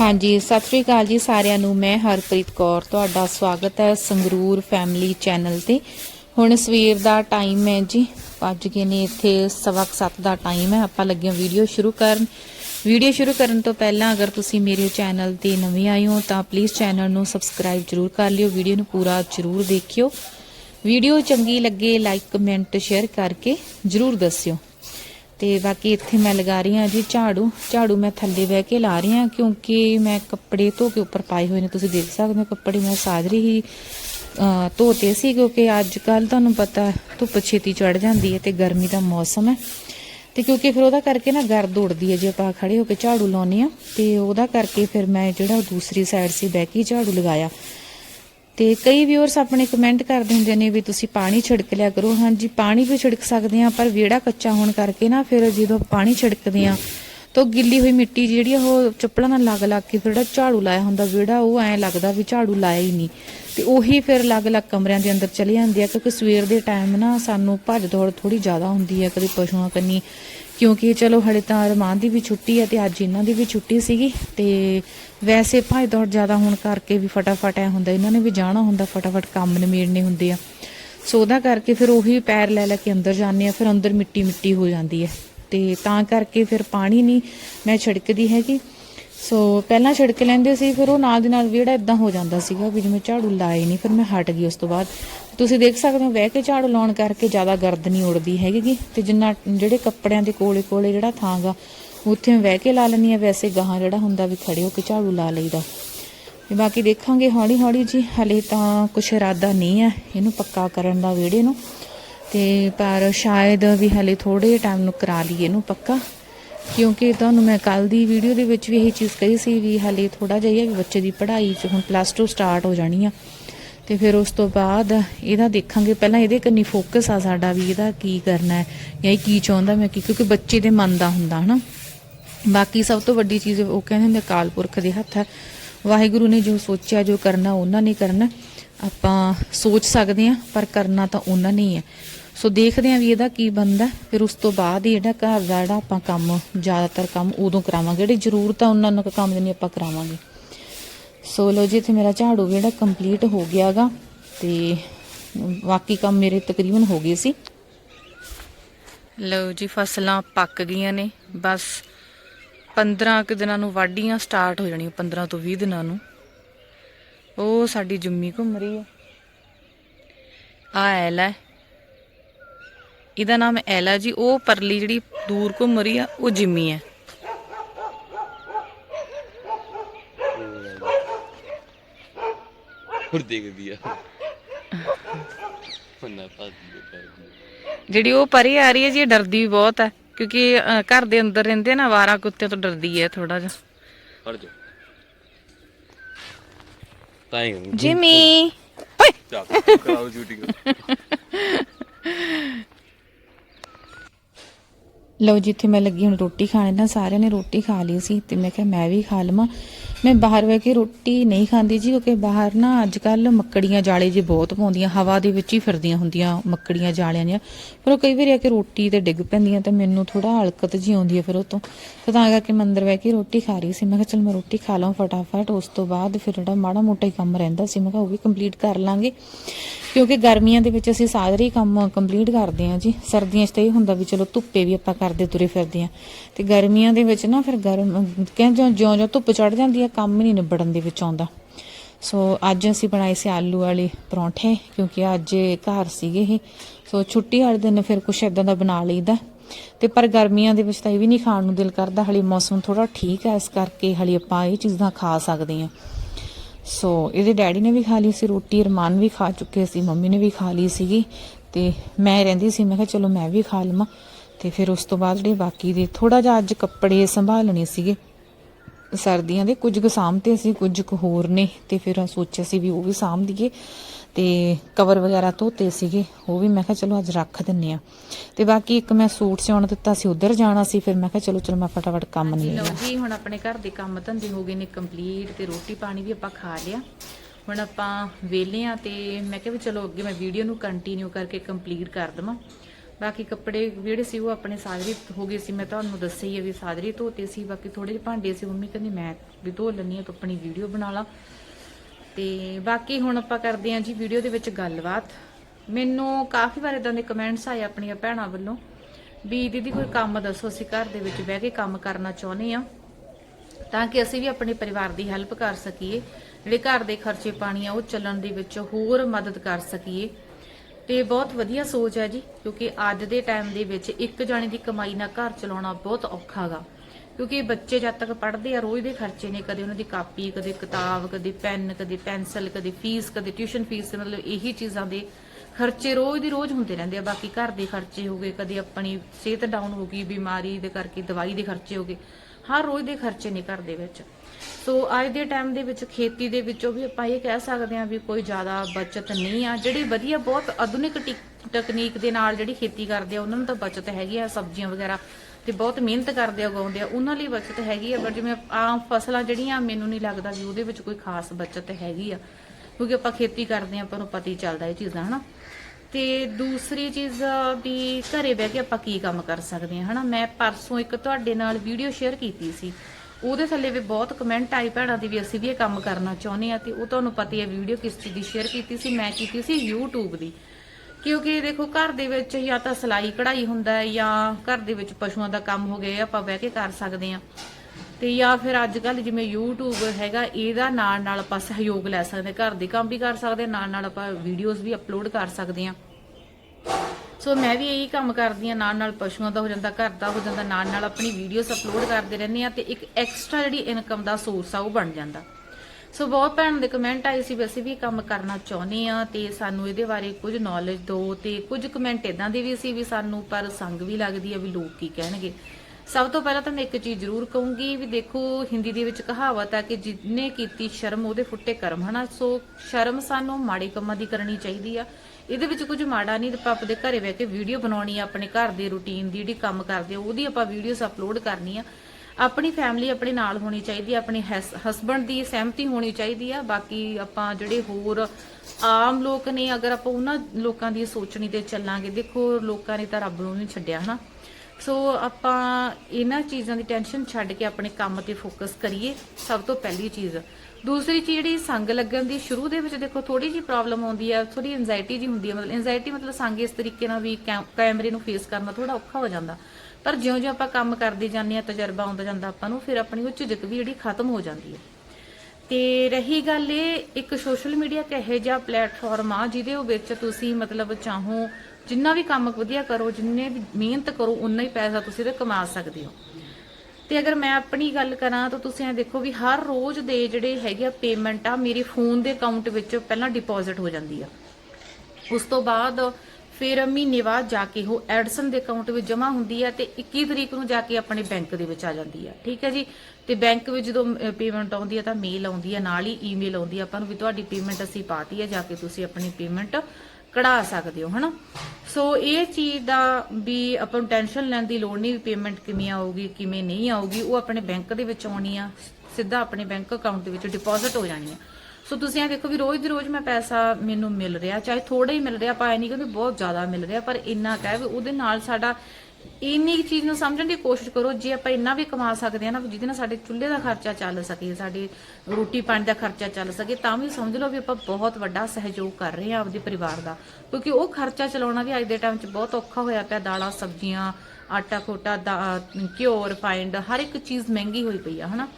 ਹਾਂਜੀ, ਸਤਿ ਸ੍ਰੀ ਅਕਾਲ ਜੀ ਸਾਰਿਆਂ ਨੂੰ। ਮੈਂ ਹਰਪ੍ਰੀਤ ਕੌਰ, ਤੁਹਾਡਾ ਸਵਾਗਤ ਹੈ ਸੰਗਰੂਰ ਫੈਮਿਲੀ ਚੈਨਲ ਤੇ। ਹੁਣ ਸਵੇਰ ਦਾ ਟਾਈਮ ਹੈ ਜੀ ਅੱਜ ਗਏ ਨੇ ਇੱਥੇ ਸਵਾ ਕੁ ਸੱਤ ਦਾ ਟਾਈਮ ਹੈ, ਆਪਾਂ ਲੱਗੇ ਹਾਂ ਵੀਡੀਓ ਸ਼ੁਰੂ ਕਰਨ। ਵੀਡੀਓ ਸ਼ੁਰੂ ਕਰਨ ਤੋਂ ਪਹਿਲਾਂ ਅਗਰ ਤੁਸੀਂ ਮੇਰੇ ਚੈਨਲ ਤੇ ਨਵੇਂ ਆਏ ਹੋ, ਤਾਂ ਪਲੀਜ਼ ਚੈਨਲ ਨੂੰ ਸਬਸਕ੍ਰਾਈਬ ਜਰੂਰ ਕਰ ਲਿਓ, ਵੀਡੀਓ ਨੂੰ ਪੂਰਾ ਜਰੂਰ ਦੇਖਿਓ। ਵੀਡੀਓ ਚੰਗੀ ਲੱਗੇ ਲਾਈਕ ਕਮੈਂਟ ਸ਼ੇਅਰ ਕਰਕੇ ਜਰੂਰ ਦੱਸਿਓ। ਤੇ ਬਾਕੀ ਇੱਥੇ ਮੈਂ ਲਗਾ ਰਹੀ ਹਾਂ ਜੀ ਝਾੜੂ। ਝਾੜੂ ਮੈਂ ਥੱਲੇ ਬਹਿ ਕੇ ਲਾ ਰਹੀ ਹਾਂ ਕਿਉਂਕਿ ਮੈਂ ਕੱਪੜੇ ਧੋ ਕੇ ਉੱਪਰ ਪਾਏ ਹੋਏ ਨੇ। ਤੁਸੀਂ ਦੇਖ ਸਕਦੇ ਹੋ ਕੱਪੜੇ ਮੈਂ ਸਾਜਰੀ ਹੀ ਅਹ, ਧੋਤੇ ਸੀ ਕਿਉਂਕਿ ਅੱਜ ਕੱਲ ਤੁਹਾਨੂੰ ਪਤਾ ਧੁੱਪ ਛੇਤੀ ਚੜ ਜਾਂਦੀ ਹੈ ਤੇ ਗਰਮੀ ਦਾ ਮੌਸਮ ਹੈ। ਤੇ ਕਿਉਂਕਿ ਫਿਰ ਉਹਦਾ ਕਰਕੇ ਨਾ ਗਰਦ ਉੜਦੀ ਹੈ ਜੇ ਆਪਾਂ ਖੜੇ ਹੋ ਕੇ ਝਾੜੂ ਲਾਉਨੇ ਆ ਤੇ ਉਹਦਾ ਕਰਕੇ ਫਿਰ ਮੈਂ ਜਿਹੜਾ ਦੂਸਰੀ ਸਾਈਡ ਸੀ ਬਹਿ ਕੇ ਝਾੜੂ ਲਗਾਇਆ। ਤੇ ਕਈ ਵਿਊਅਰਸ ਆਪਣੇ ਕਮੈਂਟ ਕਰਦੇ ਹੁੰਦੇ ਨੇ ਵੀ ਤੁਸੀਂ ਪਾਣੀ ਛਿੜਕ ਲਿਆ ਕਰੋ। ਹਾਂਜੀ, ਪਾਣੀ ਵੀ ਛਿੜਕ ਸਕਦੇ ਆ ਪਰ ਵਿਹੜਾ ਕੱਚਾ ਹੋਣ ਕਰਕੇ ਨਾ ਫਿਰ ਜਦੋਂ ਪਾਣੀ ਛਿੜਕਦੇ ਆ ਤਾਂ ਗਿੱਲੀ ਹੋਈ ਮਿੱਟੀ ਜਿਹੜੀ ਆ, ਉਹ ਚੱਪਲਾਂ ਨਾਲ ਲੱਗ ਲੱਗ ਕੇ ਫਿਰ ਜਿਹੜਾ ਝਾੜੂ ਲਾਇਆ ਹੁੰਦਾ ਵਿਹੜਾ, ਉਹ ਐਂ ਲੱਗਦਾ ਵੀ ਝਾੜੂ ਲਾਇਆ ਹੀ ਨਹੀਂ। ਤੇ ਉਹੀ ਫਿਰ ਅਲੱਗ-ਅਲੱਗ ਕਮਰਿਆਂ ਦੇ ਅੰਦਰ ਚਲੇ ਜਾਂਦੇ ਆ, ਕਿਉਂਕਿ ਸਵੇਰ ਦੇ ਟਾਈਮ ਨਾ ਸਾਨੂੰ ਭੱਜ ਦੌੜ ਥੋੜੀ ਜ਼ਿਆਦਾ ਹੁੰਦੀ ਹੈ ਕਦੇ ਪਸ਼ੂਆਂ ਕੰਨੀ, ਕਿਉਂਕਿ ਚਲੋ ਹਲੇ ਤਾਂ ਰਮਾਨ ਦੀ ਵੀ ਛੁੱਟੀ ਹੈ ਤੇ ਅੱਜ ਇਹਨਾਂ ਦੀ ਵੀ ਛੁੱਟੀ ਸੀਗੀ ਤੇ ਵੈਸੇ ਭੱਜ ਦੌੜ ਜ਼ਿਆਦਾ ਹੋਣ ਕਰਕੇ ਵੀ ਫਟਾਫਟ ਐ ਹੁੰਦਾ, ਇਹਨਾਂ ਨੇ ਵੀ ਜਾਣਾ ਹੁੰਦਾ, ਫਟਾਫਟ ਕੰਮ ਨਿਮੇੜਨੇ ਹੁੰਦੇ ਆ। ਸੋ ਉਹਦਾ ਕਰਕੇ ਫਿਰ ਉਹੀ ਪੈਰ ਲੈ ਲੈ ਕੇ ਅੰਦਰ ਜਾਂਦੇ ਆ, ਫਿਰ ਅੰਦਰ ਮਿੱਟੀ ਮਿੱਟੀ ਹੋ ਜਾਂਦੀ ਹੈ ਤੇ ਤਾਂ ਕਰਕੇ ਫਿਰ ਪਾਣੀ ਨਹੀਂ ਮੈਂ ਛਿੜਕਦੀ ਹੈਗੀ। ਸੋ ਪਹਿਲਾਂ ਛਿੜਕ ਲੈਂਦੇ ਸੀ, ਫਿਰ ਉਹ ਨਾਲ ਦੀ ਨਾਲ ਵਿਹੜਾ ਇਦਾਂ ਹੋ ਜਾਂਦਾ ਸੀਗਾ ਵੀ ਜਿਵੇਂ ਝਾੜੂ ਲਾਏ ਨਹੀਂ ਫਿਰ ਮੈਂ ਹਟ ਗਈ ਉਸ ਤੋਂ ਬਾਅਦ। ਤੁਸੀਂ ਦੇਖ ਸਕਦੇ ਹੋ, ਬਹਿ ਕੇ ਝਾੜੂ ਲਾਉਣ ਕਰਕੇ ਜ਼ਿਆਦਾ ਗਰਦ ਨਹੀਂ ਉੜਦੀ ਹੈਗੀ ਤੇ ਜਿੰਨਾ ਜਿਹੜੇ ਕੱਪੜਿਆਂ ਦੇ ਕੋਲੇ ਕੋਲੇ ਜਿਹੜਾ ਥਾਂ ਗਾ ਉੱਥੇ ਮੈਂ ਬਹਿ ਕੇ ਲਾ ਲੈਂਦੀ ਆ ਵੈਸੇ ਗਾਹਾਂ ਜਿਹੜਾ ਹੁੰਦਾ ਵੀ ਖੜੇ ਹੋ ਕੇ ਝਾੜੂ ਲਾ ਲਈਦਾ। ਤੇ ਬਾਕੀ ਦੇਖਾਂਗੇ ਹੌਲੀ ਹੌਲੀ ਜੀ, ਹਲੇ ਤਾਂ ਕੁਛ ਇਰਾਦਾ ਨਹੀਂ ਹੈ ਇਹਨੂੰ ਪੱਕਾ ਕਰਨ ਦਾ ਵਿਹੜੇ ਨੂੰ। ਤੇ ਪਰ ਸ਼ਾਇਦ ਵੀ ਹਲੇ ਥੋੜੇ ਟਾਈਮ ਨੂੰ ਕਰਾ ਲਈਏ ਇਹਨੂੰ ਪੱਕਾ। ਕਿਉਂਕਿ ਤੁਹਾਨੂੰ ਮੈਂ ਕੱਲ ਦੀ ਵੀਡੀਓ ਦੇ ਵਿੱਚ ਵੀ ਇਹੀ ਚੀਜ਼ ਕਹੀ ਸੀ ਵੀ ਹਲੇ ਥੋੜਾ ਜਿਹਾ ਹੈ ਵੀ ਬੱਚੇ ਦੀ ਪੜ੍ਹਾਈ 'ਚ ਹੁਣ ਪਲੱਸ 2 ਸਟਾਰਟ ਹੋ ਜਾਣੀ ਆ। ਤੇ ਫਿਰ ਉਸ ਤੋਂ ਬਾਅਦ ਇਹਦਾ ਦੇਖਾਂਗੇ, ਪਹਿਲਾਂ ਇਹਦੇ ਕੰਨੀ ਫੋਕਸ ਆ ਸਾਡਾ ਵੀ ਇਹਦਾ ਕੀ ਕਰਨਾ ਹੈ ਜਾਂ ਇਹ ਕੀ ਚਾਹੁੰਦਾ ਮੈਂ ਕੀ, ਕਿਉਂਕਿ ਬੱਚੇ ਦੇ ਮਨ ਦਾ ਹੁੰਦਾ ਹਨਾ। ਬਾਕੀ ਸਭ ਤੋਂ ਵੱਡੀ ਚੀਜ਼ ਉਹ ਕਹਿੰਦੇ ਹੁੰਦੇ ਅਕਾਲ ਪੁਰਖ ਦੇ ਹੱਥ ਹੈ। ਵਾਹਿਗੁਰੂ ਨੇ ਜੋ ਸੋਚਿਆ, ਜੋ ਕਰਨਾ, ਉਹਨਾਂ ਨੇ ਕਰਨਾ। ਆਪਾਂ ਸੋਚ ਸਕਦੇ ਹਾਂ, ਪਰ ਕਰਨਾ ਤਾਂ ਉਹਨਾਂ ਨੇ ਹੀ ਹੈ। ਸੋ ਦੇਖਦੇ ਹਾਂ ਵੀ ਇਹਦਾ ਕੀ ਬਣਦਾ। ਫਿਰ ਉਸ ਤੋਂ ਬਾਅਦ ਹੀ ਜਿਹੜਾ ਘਰ ਦਾ ਜਿਹੜਾ ਆਪਾਂ ਕੰਮ, ਜ਼ਿਆਦਾਤਰ ਕੰਮ ਉਦੋਂ ਕਰਾਵਾਂਗੇ। ਜਿਹੜੀ ਜ਼ਰੂਰਤ ਆ, ਉਹਨਾਂ ਨੂੰ ਕੰਮ ਦੇ ਨਹੀਂ ਆਪਾਂ ਕਰਾਵਾਂਗੇ। ਸੋ ਲੋ ਜੀ, ਇੱਥੇ ਮੇਰਾ ਝਾੜੂ ਜਿਹੜਾ ਕੰਪਲੀਟ ਹੋ ਗਿਆਗਾ ਤੇ ਬਾਕੀ ਕੰਮ ਮੇਰੇ ਤਕਰੀਬਨ ਹੋ ਗਏ ਸੀ। ਲਓ ਜੀ, ਫਸਲਾਂ ਪੱਕ ਗਈਆਂ ਨੇ। ਬਸ 15 ਕੁ ਦਿਨਾਂ ਨੂੰ ਵਾਢੀਆਂ ਸਟਾਰਟ ਹੋ ਜਾਣੀਆਂ 15 ਤੋਂ 20 ਦਿਨਾਂ ਨੂੰ। ਉਹ ਸਾਡੀ ਜੁੰਮੀ ਘੁੰਮ ਰਹੀ ਹੈ ਆ ਐਲ ਹੈ ਇਹਦਾ ਨਾਮ ਐਲ ਜੀ ਉਹ ਪਰਲੀ ਜਿਹੜੀ ਦੂਰ ਘੁੰਮ ਰਹੀ ਆ ਉਹ ਜਿੰਮੀ ਹੈ। ਹੋਰ ਦੇਖਦੀ ਆ। ਜਿਹੜੀ ਉਹ ਪਰੇ ਆ ਰਹੀ ਹੈ ਜੀ ਇਹ ਡਰਦੀ ਵੀ ਬਹੁਤ ਹੈ ਕਿਉਂਕਿ ਘਰ ਦੇ ਅੰਦਰ ਰਹਿੰਦੇ ਨਾ ਵਾਰਾ ਕੁੱਤੇ ਤੋਂ ਡਰਦੀ ਹੈ ਥੋੜਾ ਜਿਹਾ। ਹਟ ਜਾ। ਤਾਂ ਹੀ ਜਿਮੀ! ਓਏ! ਚੱਲ ਕਰਾਓ ਸ਼ੂਟਿੰਗ ਲਓ ਜਿੱਥੇ ਮੈਂ ਲੱਗੀ ਹੁਣ ਰੋਟੀ ਖਾਣ ਨਾ ਸਾਰਿਆਂ ਨੇ ਰੋਟੀ ਖਾ ਲਈ ਸੀ ਤੇ ਮੈਂ ਕਿਹਾ ਮੈਂ ਵੀ ਖਾ ਲਵਾਂ। ਮੈਂ ਬਾਹਰ ਬਹਿ ਕੇ ਰੋਟੀ ਨਹੀਂ ਖਾਂਦੀ ਜੀ, ਕਿਉਂਕਿ ਬਾਹਰ ਨਾ ਅੱਜ ਕੱਲ ਮੱਕੜੀਆਂ ਜਾਲੇ ਜੀ ਬਹੁਤ ਪਾਉਂਦੀਆਂ, ਹਵਾ ਦੇ ਵਿੱਚ ਹੀ ਫਿਰਦੀਆਂ ਹੁੰਦੀਆਂ ਮੱਕੜੀਆਂ ਜਾਲਿਆਂ ਦੀਆਂ। ਪਰ ਉਹ ਕਈ ਵਾਰੀ ਆ ਕੇ ਰੋਟੀ ਤੇ ਡਿੱਗ ਪੈਂਦੀਆਂ ਤੇ ਮੈਨੂੰ ਥੋੜਾ ਹਲਕਤ ਜੀ ਆਉਂਦੀ ਹੈ ਫਿਰ ਉਹ ਤੋਂ। ਤੇ ਤਾਂ ਕਰਕੇ ਮੈਂ ਅੰਦਰ ਬਹਿ ਕੇ ਰੋਟੀ ਖਾ ਰਹੀ ਸੀ। ਮੈਂ ਕਿਹਾ ਚਲ ਮੈਂ ਰੋਟੀ ਖਾ ਲਾਂ ਫਟਾਫਟ, ਉਸ ਤੋਂ ਬਾਅਦ ਫਿਰ ਜਿਹੜਾ ਮਾੜਾ ਮੋਟਾ ਹੀ ਕੰਮ ਰਹਿੰਦਾ ਸੀ, ਮੈਂ ਕਿਹਾ ਉਹ ਵੀ ਕੰਪਲੀਟ ਕਰ ਲਾਂਗੇ। ਕਿਉਂਕਿ ਗਰਮੀਆਂ ਦੇ ਵਿੱਚ ਅਸੀਂ ਸਾਰੇ ਹੀ ਕੰਮ ਕੰਪਲੀਟ ਕਰਦੇ ਹਾਂ ਜੀ। ਸਰਦੀਆਂ 'ਚ ਤਾਂ ਇਹ ਹੁੰਦਾ ਵੀ ਚਲੋ ਧੁੱਪੇ ਵੀ ਆਪਾਂ ਕਰਦੇ ਤੁਰੇ ਫਿਰਦੇ ਹਾਂ। ਤੇ ਗਰਮੀਆਂ ਦੇ ਵਿੱਚ ਨਾ ਫਿਰ ਗਰਮ, ਕਹਿੰਦੇ ਜਿਉਂ ਜਿਉਂ ਜਿਉਂ ਧੁੱਪ ਚੜ ਜਾਂਦੀ ਹੈ ਕੰਮ ਨਹੀਂ ਨਿਬੜਨ ਦੇ ਵਿੱਚ ਆਉਂਦਾ। ਸੋ ਅੱਜ ਅਸੀਂ ਬਣਾਏ ਸੀ ਆਲੂ ਵਾਲੇ ਪਰੌਂਠੇ, ਕਿਉਂਕਿ ਅੱਜ ਘਰ ਸੀਗੇ ਇਹ। ਸੋ ਛੁੱਟੀ ਵਾਲੇ ਦਿਨ ਫਿਰ ਕੁਛ ਇਦਾਂ ਦਾ ਬਣਾ ਲਈਦਾ। ਤੇ ਪਰ ਗਰਮੀਆਂ ਦੇ ਵਿੱਚ ਤਾਂ ਇਹ ਵੀ ਨਹੀਂ ਖਾਣ ਨੂੰ ਦਿਲ ਕਰਦਾ, ਹਲੇ ਮੌਸਮ ਥੋੜਾ ਠੀਕ ਹੈ ਇਸ ਕਰਕੇ ਹਲੇ ਆਪਾਂ ਇਹ ਚੀਜ਼ਾਂ ਖਾ ਸਕਦੇ ਹਾਂ। ਸੋ ਇਹਦੇ ਡੈਡੀ ਨੇ ਵੀ ਖਾ ਲਈ ਸੀ ਰੋਟੀ ਰਮਾਨ ਵੀ ਖਾ ਚੁੱਕੇ ਸੀ, ਮੰਮੀ ਨੇ ਵੀ ਖਾ ਲਈ ਸੀਗੀ। ਤੇ ਮੈਂ ਰਹਿੰਦੀ ਸੀ, ਮੈਂ ਕਿਹਾ ਚਲੋ ਮੈਂ ਵੀ ਖਾ ਲਵਾਂ। ਤੇ ਫਿਰ ਉਸ ਤੋਂ ਬਾਅਦ ਜਿਹੜੇ ਬਾਕੀ ਦੇ ਥੋੜਾ ਜਿਹਾ ਅੱਜ ਕੱਪੜੇ ਸੰਭਾਲਣੇ ਸੀਗੇ। ਸਰਦੀਆਂ ਦੇ ਕੁਝ ਕੁ ਸਾਂਭਤੇ ਸੀ, ਕੁਝ ਕੁ ਹੋਰ ਨੇ। ਤੇ ਫਿਰ ਸੋਚਿਆ ਸੀ ਵੀ ਉਹ ਵੀ ਸਾਂਭ ਦਈਏ ਤੇ ਕਵਰ ਵਗੈਰਾ ਧੋਤੇ ਸੀਗੇ ਉਹ ਵੀ ਮੈਂ ਕਿਹਾ ਚਲੋ ਅੱਜ ਰੱਖ ਦਿੰਨੇ ਆ। ਤੇ ਬਾਕੀ ਇੱਕ ਮੈਂ ਸੂਟ ਸਿਉਣ ਦਿੱਤਾ ਸੀ ਉਧਰ ਜਾਣਾ ਸੀ ਫਿਰ ਮੈਂ ਕਿਹਾ ਚਲੋ ਚਲੋ ਮੈਂ ਫਟਾਫਟ ਕੰਮ ਨਹੀਂ ਲਓ ਜੀ ਹੁਣ ਆਪਣੇ ਘਰ ਦੇ ਕੰਮ ਧੰਦੇ ਹੋ ਗਏ ਨੇ ਕੰਪਲੀਟ ਤੇ ਰੋਟੀ ਪਾਣੀ ਵੀ ਆਪਾਂ ਖਾ ਲਿਆ। ਹੁਣ ਆਪਾਂ ਵਿਹਲੇ ਆ ਤੇ ਮੈਂ ਕਿਹਾ ਵੀ ਚਲੋ ਅੱਗੇ ਮੈਂ ਵੀਡੀਓ ਨੂੰ ਕੰਟੀਨਿਊ ਕਰਕੇ ਕੰਪਲੀਟ ਕਰ ਦਵਾਂ। ਬਾਕੀ ਕੱਪੜੇ ਜਿਹੜੇ ਸੀ ਉਹ ਆਪਣੇ ਸਾਜਰੀ ਹੋ ਗਏ ਸੀ ਮੈਂ ਤੁਹਾਨੂੰ ਦੱਸਿਆ ਹੀ ਹੈ ਵੀ ਸਾਜਰੀ ਧੋਤੇ ਸੀ ਬਾਕੀ ਥੋੜੇ ਜਿਹੇ ਭਾਂਡੇ ਸੀ ਮੰਮੀ ਕਹਿੰਦੀ ਮੈਂ ਵੀ ਧੋ ਲੈਣੀ ਆ ਤੂੰ ਆਪਣੀ ਵੀਡੀਓ ਬਣਾ ਲਾ। ਤੇ ਬਾਕੀ ਹੁਣ ਆਪਾਂ ਕਰਦੇ ਹਾਂ ਜੀ ਵੀਡੀਓ ਦੇ ਵਿੱਚ ਗੱਲਬਾਤ। ਮੈਨੂੰ ਕਾਫੀ ਵਾਰ ਇਦਾਂ ਦੇ ਕਮੈਂਟਸ ਆਏ ਆਪਣੀਆਂ ਭੈਣਾਂ ਵੱਲੋਂ ਵੀ, ਦੀਦੀ, ਕੋਈ ਕੰਮ ਦੱਸੋ, ਅਸੀਂ ਘਰ ਦੇ ਵਿੱਚ ਬਹਿ ਕੇ ਕੰਮ ਕਰਨਾ ਚਾਹੁੰਦੇ ਆ ਤਾਂ ਕਿ ਅਸੀਂ ਵੀ ਆਪਣੇ ਪਰਿਵਾਰ ਦੀ ਹੈਲਪ ਕਰ ਸਕੀਏ। ਜਿਹੜੇ ਘਰ ਦੇ ਖਰਚੇ ਪਾਣੀ ਆ, ਉਹ ਚੱਲਣ ਦੇ ਵਿੱਚ ਹੋਰ ਮਦਦ ਕਰ ਸਕੀਏ। ਤੇ ਬਹੁਤ ਵਧੀਆ ਸੋਚ ਹੈ ਜੀ, ਕਿਉਂਕਿ ਅੱਜ ਦੇ ਟਾਈਮ ਦੇ ਵਿੱਚ ਇੱਕ ਜਾਣੇ ਦੀ ਕਮਾਈ ਨਾਲ ਘਰ ਚਲਾਉਣਾ ਬਹੁਤ ਔਖਾ ਗਾ। ਕਿਉਂਕਿ ਬੱਚੇ ਜਦ ਤੱਕ ਪੜ੍ਹਦੇ ਆ, ਰੋਜ਼ ਦੇ ਖਰਚੇ ਨੇ, ਕਦੇ ਉਹਨਾਂ ਦੀ ਕਾਪੀ, ਕਦੇ ਕਿਤਾਬ, ਕਦੇ ਪੈਨ, ਕਦੇ ਪੈਨਸਲ, ਕਦੇ ਫੀਸ, ਕਦੇ ਟਿਊਸ਼ਨ ਫੀਸ, ਮਤਲਬ ਇਹੀ ਚੀਜ਼ਾਂ ਦੇ ਖਰਚੇ ਰੋਜ਼ ਦੀ ਰੋਜ਼ ਹੁੰਦੇ ਰਹਿੰਦੇ ਆ। ਬਾਕੀ ਘਰ ਦੇ ਖਰਚੇ ਹੋ ਗਏ, ਕਦੇ ਆਪਣੀ ਸਿਹਤ ਡਾਊਨ ਹੋ ਗਈ, ਬਿਮਾਰੀ ਦੇ ਕਰਕੇ ਦਵਾਈ ਦੇ ਖਰਚੇ ਹੋ ਗਏ, ਹਰ ਰੋਜ਼ ਦੇ ਖਰਚੇ ਨੇ ਘਰ ਦੇ ਵਿੱਚ। ਸੋ ਅੱਜ ਦੇ ਟਾਈਮ ਦੇ ਵਿੱਚ ਖੇਤੀ ਦੇ ਵਿੱਚੋਂ ਵੀ ਆਪਾਂ ਇਹ ਕਹਿ ਸਕਦੇ ਹਾਂ ਵੀ ਕੋਈ ਜ਼ਿਆਦਾ ਬਚਤ ਨਹੀਂ ਆ। ਜਿਹੜੀ ਵਧੀਆ, ਬਹੁਤ ਆਧੁਨਿਕ ਟਿਕ- ਤਕਨੀਕ ਦੇ ਨਾਲ ਜਿਹੜੀ ਖੇਤੀ ਕਰਦੇ ਆ, ਉਹਨਾਂ ਨੂੰ ਤਾਂ ਬਚਤ ਹੈਗੀ ਆ, ਸਬਜ਼ੀਆਂ ਵਗੈਰਾ ਤੇ ਬਹੁਤ ਮਿਹਨਤ ਕਰਦੇ ਆ, ਉਗਾਉਂਦੇ ਆ, ਉਹਨਾਂ ਲਈ ਬਚਤ ਹੈਗੀ ਆ, ਪਰ ਜਿਵੇਂ ਆਮ ਫਸਲਾਂ ਜਿਹੜੀਆਂ ਮੈਨੂੰ ਨਹੀਂ ਲੱਗਦਾ ਵੀ ਉਹਦੇ ਵਿੱਚ ਕੋਈ ਖਾਸ ਬਚਤ ਹੈਗੀ ਆ, ਕਿਉਂਕਿ ਆਪਾਂ ਖੇਤੀ ਕਰਦੇ ਆ, ਆਪਾਂ ਨੂੰ ਪਤਾ ਹੀ ਚੱਲਦਾ ਇਹ ਚੀਜ਼ਾਂ, ਹਨਾ। ਤੇ ਦੂਸਰੀ ਚੀਜ਼ ਵੀ ਘਰੇ ਬਹਿ ਕੇ ਆਪਾਂ ਕੀ ਕੰਮ ਕਰ ਸਕਦੇ ਹਾਂ ਹਨਾ। ਮੈਂ ਪਰਸੋਂ ਇੱਕ ਤੁਹਾਡੇ ਨਾਲ ਵੀਡੀਓ ਸ਼ੇਅਰ ਕੀਤੀ ਸੀ। ਉਹਦੇ ਥੱਲੇ ਵੀ ਬਹੁਤ ਕਮੈਂਟ ਆਈ, ਭੈਣਾਂ ਦੀ ਵੀ ਅਸੀਂ ਵੀ ਇਹ ਕੰਮ ਕਰਨਾ ਚਾਹੁੰਦੇ ਆ, ਤੇ ਉਹ ਤੁਹਾਨੂੰ ਪਤਾ ਹੀ ਹੈ ਵੀਡੀਓ ਕਿਸ ਚੀਜ਼ ਦੀ ਸ਼ੇਅਰ ਕੀਤੀ ਸੀ, ਮੈਂ ਕੀਤੀ ਸੀ YouTube ਦੀ। ਕਿਉਂਕਿ ਦੇਖੋ, ਘਰ ਦੇ ਵਿੱਚ ਜਾਂ ਤਾਂ ਸਿਲਾਈ, ਕਢਾਈ ਹੁੰਦਾ ਹੈ ਜਾਂ ਘਰ ਦੇ ਵਿੱਚ ਪਸ਼ੂਆਂ ਦਾ ਕੰਮ ਹੋ ਗਿਆ ਆਪਾਂ ਬਹਿ ਕੇ ਕਰ ਸਕਦੇ ਆ ਤੇ ਜਾਂ ਫਿਰ ਅੱਜ ਕੱਲ ਜਿਵੇਂ YouTube ਹੈਗਾ, ਇਹਦਾ ਨਾਲ ਨਾਲ ਆਪਾਂ ਸਹਿਯੋਗ ਲੈ ਸਕਦੇ ਘਰ ਦੇ ਕੰਮ ਵੀ ਕਰ ਸਕਦੇ ਨਾਲ ਨਾਲ ਆਪਾਂ ਵੀਡੀਓਜ਼ ਵੀ ਅਪਲੋਡ ਕਰ ਸਕਦੇ ਹਾਂ। ਸੋ ਮੈਂ ਵੀ ਇਹੀ ਕੰਮ ਕਰਦੀ ਆ ਨਾਲ ਨਾਲ ਪਸ਼ੂਆਂ ਦਾ ਹੋ ਜਾਂਦਾ, ਘਰ ਦਾ ਹੋ ਜਾਂਦਾ ਨਾਲ ਨਾਲ ਆਪਣੀ ਵੀਡੀਓਜ਼ ਅਪਲੋਡ ਕਰਦੇ ਰਹਿੰਦੇ ਆ ਤੇ ਇੱਕ ਐਕਸਟਰਾ ਜਿਹੜੀ ਇਨਕਮ ਦਾ ਸੋਰਸ ਆ, ਉਹ ਬਣ ਜਾਂਦਾ। ਸੋ ਬਹੁਤ ਭੈਣ ਦੇ ਕਮੈਂਟ ਆਏ ਸੀ ਵੀ ਵੀ ਕੰਮ ਕਰਨਾ ਚਾਹੁੰਦੇ ਆ ਤੇ ਸਾਨੂੰ ਇਹਦੇ ਬਾਰੇ ਕੁਝ ਨੌਲੇਜ ਦਿਓ ਤੇ ਕੁਝ ਕਮੈਂਟ ਇਦਾਂ ਦੇ ਵੀ ਸੀ ਵੀ ਸਾਨੂੰ, ਪਰ ਸੰਗ ਵੀ ਲੱਗਦੀ ਆ ਵੀ ਲੋਕ ਕੀ ਕਹਿਣਗੇ। ਸਭ ਤੋਂ ਪਹਿਲਾਂ ਤਾਂ ਮੈਂ ਇੱਕ ਚੀਜ਼ ਜ਼ਰੂਰ ਕਹੂੰਗੀ ਵੀ ਦੇਖੋ, ਹਿੰਦੀ ਦੇ ਵਿੱਚ ਕਹਾਵਤ ਆ ਕਿ ਜਿਨੇ ਕੀਤੀ ਸ਼ਰਮ ਉਹਦੇ ਫੁੱਟੇ ਕਰਮ, ਹਨਾ? ਸੋ ਸ਼ਰਮ ਸਾਨੂੰ ਮਾੜੇ ਕੰਮਾਂ ਦੀ ਕਰਨੀ ਚਾਹੀਦੀ ਆ। ਇਹਦੇ ਵਿੱਚ ਕੁਝ ਮਾੜਾ ਨਹੀਂ, ਆਪਾਂ ਆਪਣੇ ਘਰੇ ਬਹਿ ਕੇ ਵੀਡੀਓ ਬਣਾਉਣੀ ਆ, ਆਪਣੇ ਘਰ ਦੇ ਰੁਟੀਨ ਦੀ ਜਿਹੜੀ ਕੰਮ ਕਰਦੇ ਆ, ਉਹਦੀ ਆਪਾਂ ਵੀਡੀਓਸ ਅਪਲੋਡ ਕਰਨੀ ਆ। ਆਪਣੀ ਫੈਮਿਲੀ ਆਪਣੇ ਨਾਲ ਹੋਣੀ ਚਾਹੀਦੀ ਹੈ, ਆਪਣੇ ਹਸਬੰਡ ਦੀ ਸਹਿਮਤੀ ਹੋਣੀ ਚਾਹੀਦੀ ਆ ਬਾਕੀ ਆਪਾਂ ਜਿਹੜੇ ਹੋਰ ਆਮ ਲੋਕ ਨੇ, ਅਗਰ ਆਪਾਂ ਉਹਨਾਂ ਲੋਕਾਂ ਦੀ ਸੋਚਣੀ ਤੇ ਚੱਲਾਂਗੇ, ਦੇਖੋ ਲੋਕਾਂ ਨੇ ਤਾਂ ਰੱਬ ਨੂੰ ਨਹੀਂ ਛੱਡਿਆ, ਹਨਾ? ਸੋ ਆਪਾਂ ਇਹਨਾਂ ਚੀਜ਼ਾਂ ਦੀ ਟੈਨਸ਼ਨ ਛੱਡ ਕੇ ਆਪਣੇ ਕੰਮ ਤੇ ਫੋਕਸ ਕਰੀਏ, ਸਭ ਤੋਂ ਪਹਿਲੀ ਚੀਜ਼। ਦੂਸਰੀ ਚੀਜ਼ ਜਿਹੜੀ ਸੰਗ ਲੱਗਣ ਦੀ, ਸ਼ੁਰੂ ਦੇ ਵਿੱਚ ਦੇਖੋ ਥੋੜੀ ਜੀ ਪ੍ਰੋਬਲਮ ਆਉਂਦੀ ਆ ਥੋੜੀ ਐਂਜ਼ਾਇਟੀ ਜੀ ਹੁੰਦੀ ਆ ਮਤਲਬ ਐਂਜ਼ਾਇਟੀ ਮਤਲਬ ਸੰਗ ਇਸ ਤਰੀਕੇ ਨਾਲ ਵੀ ਕੈ- ਕੈਮਰੇ ਨੂੰ ਫੇਸ ਕਰਨਾ ਥੋੜਾ ਔਖਾ ਹੋ ਜਾਂਦਾ। ਪਰ ਜਿਉਂ-ਜਿਉਂ ਆਪਾਂ ਕੰਮ ਕਰਦੇ ਜਾਂਦੇ ਆ ਤਜਰਬਾ ਆਉਂਦਾ ਜਾਂਦਾ ਆਪਾਂ ਨੂੰ, ਫਿਰ ਆਪਣੀ ਉਹ ਝਿਜਕ ਵੀ ਜਿਹੜੀ ਖਤਮ ਹੋ ਜਾਂਦੀ ਹੈ। ਤੇ ਰਹੀ ਗੱਲ ਇਹ, ਇੱਕ ਸੋਸ਼ਲ ਮੀਡੀਆ ਕਹੇ ਜਿਹਾ ਪਲੇਟਫਾਰਮ ਆ ਜਿਹਦੇ ਵਿੱਚ ਤੁਸੀਂ ਮਤਲਬ ਚਾਹੋ ਜਿੰਨਾ ਵੀ ਕੰਮ ਵਧੀਆ ਕਰੋ, ਜਿੰਨੇ ਵੀ ਮਿਹਨਤ ਕਰੋ ਉਨਾ ਹੀ ਪੈਸਾ ਤੁਸੀਂ ਤੇ ਕਮਾ ਸਕਦੇ ਹੋ। ਤੇ ਅਗਰ ਮੈਂ ਆਪਣੀ ਗੱਲ ਕਰਾਂ ਤਾਂ ਤੁਸੀਂ ਇਹ ਦੇਖੋ ਵੀ ਹਰ ਰੋਜ਼ ਦੇ ਜਿਹੜੇ ਹੈਗੇ ਆ ਪੇਮੈਂਟ ਆ, ਮੇਰੇ ਫੋਨ ਦੇ ਅਕਾਊਂਟ ਵਿੱਚ ਪਹਿਲਾਂ ਡਿਪੋਜ਼ਿਟ ਹੋ ਜਾਂਦੀ ਆ। ਉਸ ਤੋਂ ਬਾਅਦ ਫਿਰ ਮਹੀਨੇ ਬਾਅਦ ਜਾ ਕੇ ਉਹ ਐਡਸਨ ਦੇ ਅਕਾਊਂਟ ਵਿੱਚ ਜਮ੍ਹਾਂ ਹੁੰਦੀ ਹੈ ਤੇ 21 ਤਰੀਕ ਨੂੰ ਜਾ ਕੇ ਆਪਣੇ ਬੈਂਕ ਦੇ ਵਿੱਚ ਆ ਜਾਂਦੀ ਹੈ। ਠੀਕ ਹੈ ਜੀ? ਤੇ ਬੈਂਕ ਵਿੱਚ ਜਦੋਂ ਪੇਮੈਂਟ ਆਉਂਦੀ ਹੈ ਤਾਂ ਮੇਲ ਆਉਂਦੀ ਹੈ, ਨਾਲ ਹੀ ਈਮੇਲ ਆਉਂਦੀ ਹੈ। ਆਪਾਂ ਨੂੰ ਵੀ ਤੁਹਾਡੀ ਪੇਮੈਂਟ ਅਸੀਂ ਪਾਤੀ ਹੈ, ਜਾ ਕੇ ਤੁਸੀਂ ਆਪਣੀ ਪੇਮੈਂਟ ਕਢਾ ਸਕਦੇ ਹੋ, ਹਨਾ? ਸੋ ਇਹ ਚੀਜ਼ ਦਾ ਵੀ ਆਪਾਂ ਨੂੰ ਟੈਨਸ਼ਨ ਲੈਣ ਦੀ ਲੋੜ ਨਹੀਂ ਵੀ ਪੇਮੈਂਟ ਕਿਵੇਂ ਆਊਗੀ, ਕਿਵੇਂ ਨਹੀਂ ਆਊਗੀ। ਉਹ ਆਪਣੇ ਬੈਂਕ ਦੇ ਵਿੱਚ ਆਉਣੀ ਆ, ਸਿੱਧਾ ਆਪਣੇ ਬੈਂਕ ਅਕਾਊਂਟ ਦੇ ਵਿੱਚ ਡਿਪੋਜ਼ਿਟ ਹੋ ਜਾਣੀ ਆ। ਸੋ ਤੁਸੀਂ ਇਹ ਦੇਖੋ ਵੀ ਰੋਜ਼ ਦੀ ਰੋਜ਼ ਮੈਂ ਪੈਸਾ ਮੈਨੂੰ ਮਿਲ ਰਿਹਾ, ਚਾਹੇ ਥੋੜਾ ਹੀ ਮਿਲ ਰਿਹਾ ਪਾਇਆ ਨਹੀਂ ਕਿ ਬਹੁਤ ਜ਼ਿਆਦਾ ਮਿਲ ਰਿਹਾ, ਪਰ ਇੰਨਾ ਕਹਿ ਵੀ ਉਹਦੇ ਨਾਲ ਸਾਡਾ ਇੰਨੀ ਕੁ ਚੀਜ਼ ਨੂੰ ਸਮਝਣ ਦੀ ਕੋਸ਼ਿਸ਼ ਕਰੋ, ਜੇ ਆਪਾਂ ਇੰਨਾ ਵੀ ਕਮਾ ਸਕਦੇ ਆ ਨਾ ਜਿਹਦੇ ਨਾਲ ਸਾਡੇ ਚੁੱਲ੍ਹੇ ਦਾ ਖਰਚਾ ਚੱਲ ਸਕੇ, ਸਾਡੇ ਰੋਟੀ ਪਾਣੀ ਦਾ ਖਰਚਾ ਚੱਲ ਸਕੇ, ਤਾਂ ਵੀ ਸਮਝ ਲਓ ਵੀ ਆਪਾਂ ਬਹੁਤ ਵੱਡਾ ਸਹਿਯੋਗ ਕਰ ਰਹੇ ਆ ਆਪਦੇ ਪਰਿਵਾਰ ਦਾ। ਕਿਉਂਕਿ ਉਹ ਖਰਚਾ ਚਲਾਉਣਾ ਵੀ ਅੱਜ ਦੇ ਟਾਈਮ 'ਚ ਬਹੁਤ ਔਖਾ ਹੋਇਆ ਪਿਆ, ਦਾਲਾਂ, ਸਬਜ਼ੀਆਂ ਆਟਾ ਖੋਟਾ ਦਾ- ਘਿਓ ਰਿਫਾਈਨਡ ਹਰ ਇੱਕ ਚੀਜ਼ ਮਹਿੰਗੀ ਹੋਈ ਪਈ ਆ, ਹਨਾ?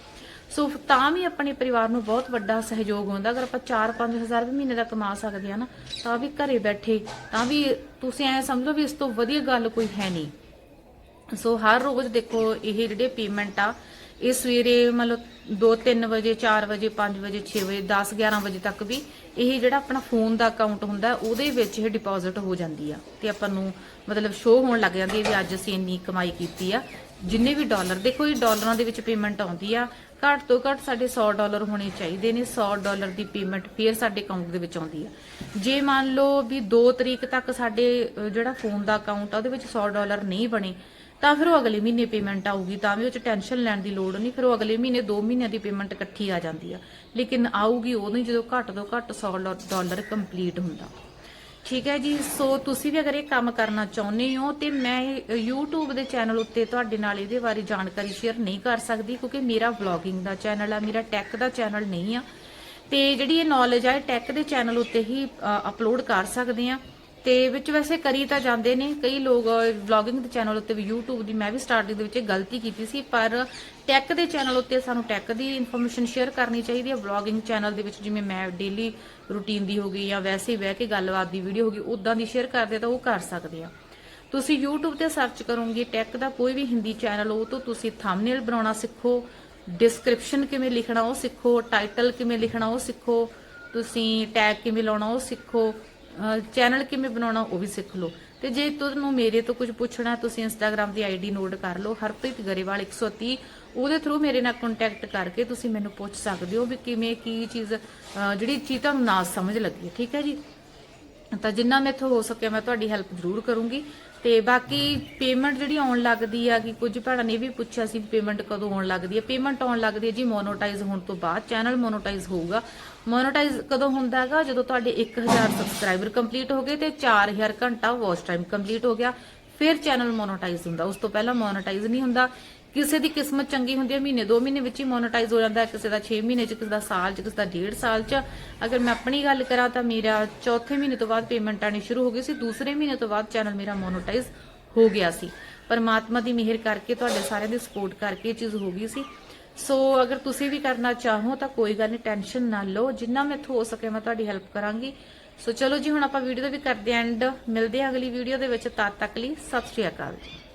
ਸੋ ਤਾਂ ਵੀ ਆਪਣੇ ਪਰਿਵਾਰ ਨੂੰ ਬਹੁਤ ਵੱਡਾ ਸਹਿਯੋਗ ਹੁੰਦਾ। ਅਗਰ ਆਪਾਂ 4-5 ਹਜ਼ਾਰ ਵੀ ਮਹੀਨੇ ਦਾ ਕਮਾ ਸਕਦੇ ਆ ਨਾ, ਤਾਂ ਵੀ ਘਰੇ ਬੈਠੇ, ਤਾਂ ਵੀ ਤੁਸੀਂ ਐ ਸਮਝ ਲਓ ਵੀ ਇਸ ਤੋਂ ਵਧੀਆ ਗੱਲ ਕੋਈ ਹੈ ਨਹੀਂ। ਸੋ ਹਰ ਰੋਜ਼ ਦੇਖੋ, ਇਹ ਜਿਹੜੇ ਪੇਮੈਂਟ ਆ ਇਹ ਸਵੇਰੇ ਮਤਲਬ 2-3 ਵਜੇ 4 ਵਜੇ 5 ਵਜੇ 6 ਵਜੇ 10 11 ਵਜੇ ਤੱਕ ਵੀ ਇਹ ਜਿਹੜਾ ਆਪਣਾ ਫੋਨ ਦਾ ਅਕਾਊਂਟ ਹੁੰਦਾ, ਉਹਦੇ ਵਿੱਚ ਇਹ ਡਿਪੋਜ਼ਿਟ ਹੋ ਜਾਂਦੀ ਆ। ਤੇ ਆਪਾਂ ਨੂੰ ਮਤਲਬ ਸ਼ੋਅ ਹੋਣ ਲੱਗ ਜਾਂਦੀ ਹੈ ਵੀ ਅੱਜ ਅਸੀਂ ਇੰਨੀ ਕਮਾਈ ਕੀਤੀ ਆ। ਜਿੰਨੇ ਵੀ ਡਾਲਰ ਦੇਖੋ ਇਹ ਡਾਲਰਾਂ ਦੇ ਵਿੱਚ ਪੇਮੈਂਟ ਆਉਂਦੀ ਆ। ਘੱਟ ਤੋਂ ਘੱਟ ਸਾਡੇ 100 ਡਾਲਰ ਹੋਣੇ ਚਾਹੀਦੇ ਨੇ 100 ਡਾਲਰ ਦੀ ਪੇਮੈਂਟ ਫੇਰ ਸਾਡੇ ਅਕਾਊਂਟ ਦੇ ਵਿੱਚ ਆਉਂਦੀ ਆ। ਜੇ ਮੰਨ ਲਓ ਵੀ 2 ਤਰੀਕ ਤੱਕ ਸਾਡੇ ਜਿਹੜਾ ਫੋਨ ਦਾ ਅਕਾਊਂਟ ਆ, ਉਹਦੇ ਵਿੱਚ 100 ਡਾਲਰ ਨਹੀਂ ਬਣੇ ਤਾਂ ਫਿਰ ਉਹ ਅਗਲੇ ਮਹੀਨੇ ਪੇਮੈਂਟ ਆਊਗੀ, ਤਾਂ ਵੀ ਉਹ ਚ ਟੈਨਸ਼ਨ ਲੈਣ ਦੀ ਲੋੜ ਨਹੀਂ, ਫਿਰ ਉਹ ਅਗਲੇ ਮਹੀਨੇ 2 ਮਹੀਨਿਆਂ ਦੀ ਪੇਮੈਂਟ ਇਕੱਠੀ ਆ ਜਾਂਦੀ ਆ। ਲੇਕਿਨ ਆਊਗੀ ਉਦੋਂ ਹੀ ਜਦੋਂ ਘੱਟ ਤੋਂ ਘੱਟ 100 ਡਾਲਰ ਕੰਪਲੀਟ ਹੁੰਦਾ। ਠੀਕ ਹੈ ਜੀ, ਸੋ ਤੁਸੀਂ ਵੀ ਅਗਰ ਇਹ ਕੰਮ ਕਰਨਾ ਚਾਹੁੰਦੇ ਹੋ, ਤੇ ਮੈਂ ਇਹ YouTube ਦੇ ਚੈਨਲ ਉੱਤੇ ਤੁਹਾਡੇ ਨਾਲ ਇਹਦੇ ਬਾਰੇ ਜਾਣਕਾਰੀ ਸ਼ੇਅਰ ਨਹੀਂ ਕਰ ਸਕਦੀ, ਕਿਉਂਕਿ ਮੇਰਾ ਵਲੌਗਿੰਗ ਦਾ ਚੈਨਲ ਆ, ਮੇਰਾ ਟੈਕ ਦਾ ਚੈਨਲ ਨਹੀਂ ਆ। ਤੇ ਜਿਹੜੀ ਇਹ ਨੌਲੇਜ ਆ, ਇਹ ਟੈਕ ਦੇ ਚੈਨਲ ਉੱਤੇ ਹੀ ਅਪਲੋਡ ਕਰ ਸਕਦੇ ਆ। ਤੇ ਵਿੱਚ ਵੈਸੇ ਕਰੀ ਤਾਂ ਜਾਂਦੇ ਨੇ, ਕਈ ਲੋਕ ਵਲੌਗਿੰਗ ਦੇ ਚੈਨਲ ਉੱਤੇ ਵੀ YouTube ਦੀ ਮੈਂ ਵੀ ਸਟਾਰਟਿੰਗ ਦੇ ਵਿੱਚ ਇਹ ਗਲਤੀ ਕੀਤੀ ਸੀ, ਪਰ ਟੈਕ ਦੇ ਚੈਨਲ ਉੱਤੇ ਸਾਨੂੰ ਟੈਕ ਦੀ ਇਨਫੋਰਮੇਸ਼ਨ ਸ਼ੇਅਰ ਕਰਨੀ ਚਾਹੀਦੀ ਹੈ ਵਲੌਗਿੰਗ ਚੈਨਲ ਦੇ ਵਿੱਚ ਜਿਵੇਂ ਮੈਂ ਡੇਲੀ ਰੂਟੀਨ ਦੀ ਹੋ ਗਈ ਜਾਂ ਵੈਸੇ ਹੀ ਬਹਿ ਕੇ ਗੱਲਬਾਤ ਦੀ ਵੀਡੀਓ ਹੋ ਗਈ ਉਦਾਂ ਦੀ ਸ਼ੇਅਰ ਕਰਦੇ ਤਾਂ ਉਹ ਕਰ ਸਕਦੇ ਆ। ਤੁਸੀਂ YouTube ਤੇ ਸਰਚ ਕਰੋਗੇ ਟੈਕ ਦਾ ਕੋਈ ਵੀ ਹਿੰਦੀ ਚੈਨਲ ਉਹ ਤੋਂ ਤੁਸੀਂ ਥੰਬਨੇਲ ਬਣਾਉਣਾ ਸਿੱਖੋ ਡਿਸਕ੍ਰਿਪਸ਼ਨ ਕਿਵੇਂ ਲਿਖਣਾ ਉਹ ਸਿੱਖੋ ਟਾਈਟਲ ਕਿਵੇਂ ਲਿਖਣਾ ਉਹ ਸਿੱਖੋ, ਤੁਸੀਂ ਟੈਗ ਕਿਵੇਂ ਲਾਉਣਾ ਉਹ ਸਿੱਖੋ ਚੈਨਲ ਕਿਵੇਂ ਬਣਾਉਣਾ ਉਹ ਵੀ ਸਿੱਖ ਲਓ। ਤੇ ਜੇ ਤੁਹਾਨੂੰ ਮੇਰੇ ਤੋਂ ਕੁਝ ਪੁੱਛਣਾ, ਤੁਸੀਂ ਇੰਸਟਾਗ੍ਰam ਦੀ ਆਈਡੀ ਨੋਟ ਕਰ ਲਓ, ਹਰਪ੍ਰੀਤ ਗਰੇਵਾਲ 130 ਉਹਦੇ ਥਰੂ ਮੇਰੇ ਨਾਲ ਕੰਟੈਕਟ ਕਰਕੇ ਤੁਸੀਂ ਮੈਨੂੰ ਪੁੱਛ ਸਕਦੇ ਹੋ ਵੀ ਕਿਵੇਂ ਕੀ ਚੀਜ਼ ਜਿਹੜੀ ਚੀਜ਼ ਤੁਹਾਨੂੰ ਨਾ ਸਮਝ ਲੱਗੀ ਠੀਕ ਹੈ ਜੀ? ਤਾਂ ਜਿੰਨਾ ਮੈਥੋਂ ਹੋ ਸਕਿਆ ਮੈਂ ਤੁਹਾਡੀ ਹੈਲਪ ਜ਼ਰੂਰ ਕਰੂੰਗੀ। ਤੇ ਬਾਕੀ ਪੇਮੈਂਟ ਜਿਹੜੀ ਆਉਣ ਲੱਗਦੀ ਆ, ਕਿ ਕੁਝ ਭੈਣਾਂ ਨੇ ਵੀ ਪੁੱਛਿਆ ਸੀ ਪੇਮੈਂਟ ਕਦੋਂ ਆਉਣ ਲੱਗਦੀ ਹੈ ਪੇਮੈਂਟ ਆਉਣ ਲੱਗਦੀ ਹੈ ਜੀ ਮੋਨੋਟਾਈਜ਼ ਹੋਣ ਤੋਂ ਬਾਅਦ ਚੈਨਲ ਮੋਨੋਟਾਈਜ਼ ਹੋਊਗਾ। ਮੋਨੋਟਾਈਜ਼ ਕਦੋਂ ਹੁੰਦਾ ਹੈਗਾ? ਜਦੋਂ ਤੁਹਾਡੇ 1000 ਸਬਸਕ੍ਰਾਈਬਰ ਕੰਪਲੀਟ ਹੋ ਗਏ ਤੇ 4000 ਘੰਟਾ ਵਾਚ ਟਾਈਮ ਕੰਪਲੀਟ ਹੋ ਗਿਆ, ਫਿਰ ਚੈਨਲ ਮੋਨੋਟਾਈਜ਼ ਹੁੰਦਾ। ਉਸ ਤੋਂ ਪਹਿਲਾਂ ਮੋਨੋਟਾਈਜ਼ ਨਹੀਂ ਹੁੰਦਾ। ਕਿਸੇ ਦੀ ਕਿਸਮਤ ਚੰਗੀ ਹੁੰਦੀ ਹੈ, ਮਹੀਨੇ 2 ਮਹੀਨੇ ਵਿੱਚ ਹੀ ਮੋਨੋਟਾਈਜ਼ ਹੋ ਜਾਂਦਾ ਹੈ, ਕਿਸੇ ਦਾ 6 ਮਹੀਨੇ ਚ, ਕਿਸੇ ਦਾ ਸਾਲ ਚ, ਕਿਸੇ ਦਾ 1.5 ਸਾਲ ਚ। ਅਗਰ ਮੈਂ ਆਪਣੀ ਗੱਲ ਕਰਾਂ ਤਾਂ ਮੇਰਾ ਚੌਥੇ ਮਹੀਨੇ ਤੋਂ ਬਾਅਦ ਪੇਮੈਂਟ ਆਣੀ ਸ਼ੁਰੂ ਹੋ ਗਈ ਸੀ, ਦੂਸਰੇ ਮਹੀਨੇ ਤੋਂ ਬਾਅਦ ਚੈਨਲ ਮੇਰਾ ਮੋਨੋਟਾਈਜ਼ ਹੋ ਗਿਆ ਸੀ। ਪਰਮਾਤਮਾ ਦੀ ਮਿਹਰ ਕਰਕੇ, ਤੁਹਾਡੇ ਸਾਰਿਆਂ ਦੀ ਸਪੋਰਟ ਕਰਕੇ ਇਹ ਚੀਜ਼ ਹੋ ਗਈ ਸੀ। ਸੋ ਅਗਰ ਤੁਸੀਂ ਵੀ ਕਰਨਾ ਚਾਹੋ ਤਾਂ ਕੋਈ ਗੱਲ ਨਹੀਂ ਟੈਨਸ਼ਨ ਨਾ ਲਓ। ਜਿੰਨਾ ਮੈਥੋਂ ਹੋ ਸਕੇ ਮੈਂ ਤੁਹਾਡੀ ਹੈਲਪ ਕਰਾਂਗੀ। ਸੋ ਚਲੋ ਜੀ, ਹੁਣ ਆਪਾਂ ਵੀਡੀਓ ਦਾ ਵੀ ਕਰਦੇ ਐਂਡ ਮਿਲਦੇ ਹਾਂ ਅਗਲੀ ਵੀਡੀਓ ਦੇ ਵਿੱਚ। ਤਦ ਤੱਕ ਲਈ ਸਤਿ ਸ਼੍ਰੀ ਅਕਾਲ ਜੀ।